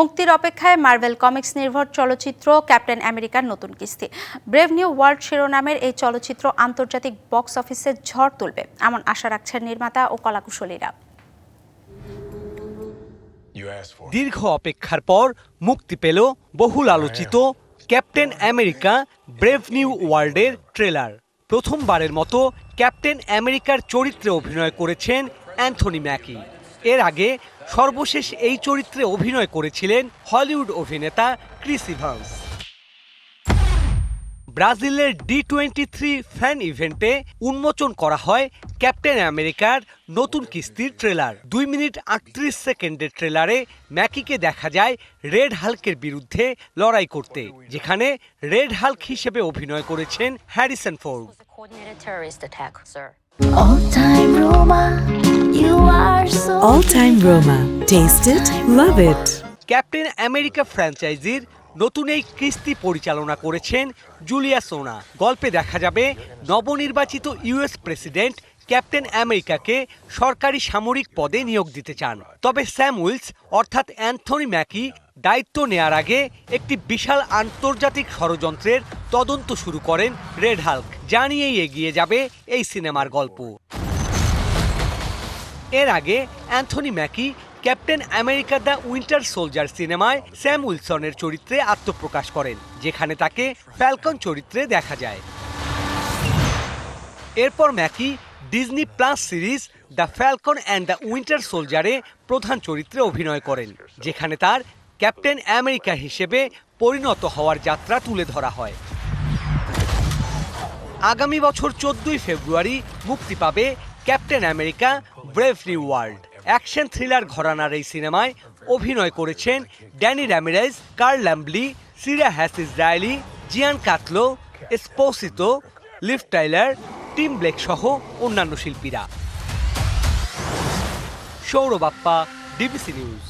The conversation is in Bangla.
মুক্তির অপেক্ষায় মার্ভেল কমিক্স নির্ভর চলচ্চিত্র ক্যাপ্টেন আমেরিকার নতুন কিস্তি। ব্রেভ নিউ ওয়ার্ল্ড শিরোনামের এই চলচ্চিত্র আন্তর্জাতিক বক্স অফিসে ঝড় তুলবে এমন আশা রাখছেন নির্মাতা ও কলাকুশলীরা। দীর্ঘ অপেক্ষার পর মুক্তি পেল বহুল আলোচিত ক্যাপ্টেন আমেরিকা ব্রেভ নিউ ওয়ার্ল্ডের ট্রেলার। প্রথমবারের মতো ক্যাপ্টেন আমেরিকার চরিত্রে অভিনয় করেছেন অ্যান্থনি ম্যাকি। এর আগে সর্বশেষ এই চরিত্রে অভিনয় করেছিলেন হলিউড অভিনেতা ক্রিস ইভান্স। ব্রাজিলের ডি টোয়েন্টি থ্রি ফ্যান ইভেন্টে উন্মোচন করা হয় ক্যাপ্টেন আমেরিকার নতুন কিস্তির ট্রেলার। দুই মিনিট আটত্রিশ সেকেন্ডের ট্রেলারে ম্যাকিকে দেখা যায় রেড হাল্কের বিরুদ্ধে লড়াই করতে যেখানে রেড হাল্ক হিসেবে অভিনয় করেছেন Harrison Ford. All Time Roma. Taste it, love it. Captain America ফ্র্যাঞ্চাইজির নতুন এই কিস্তি পরিচালনা করেছেন জুলিয়া সোনা গল্পে দেখা যাবে নবনির্বাচিত ইউএস প্রেসিডেন্ট ক্যাপ্টেন আমেরিকাকে সরকারি সামরিক পদে নিয়োগ দিতে চান তবে স্যাম উইলস অর্থাৎ অ্যান্থনি ম্যাকি দায়িত্ব নেয়ার আগে একটি বিশাল আন্তর্জাতিক ষড়যন্ত্রের তদন্ত শুরু করেন রেড হাল্ক জানিয়েই এগিয়ে যাবে এই সিনেমার গল্প এর আগে Anthony Mackie, captain America the winter soldier সিনেমায় স্যাম উইলসনের চরিত্রে আত্মপ্রকাশ করেন, যেখানে তাকে ফ্যালকন চরিত্রে দেখা যায়। এরপর Mackie Disney plus series the falcon and the winter সোলজারে প্রধান চরিত্রে অভিনয় করেন, যেখানে তার ক্যাপ্টেন আমেরিকা হিসেবে পরিণত হওয়ার যাত্রা তুলে ধরা হয়। আগামী বছর চোদ্দই ফেব্রুয়ারি মুক্তি পাবে captain America brave new world. Action thriller ঘরানার এই সিনেমায় অভিনয় করেছেন Danny র্যামিরাইজ curl ল্যাম্বলি Shira Haas Israeli Giancarlo, Esposito Liv Tyler, Tim Blake সহ অন্যান্য শিল্পীরা। সৌরবাপ্পা ডিবিসি নিউজ।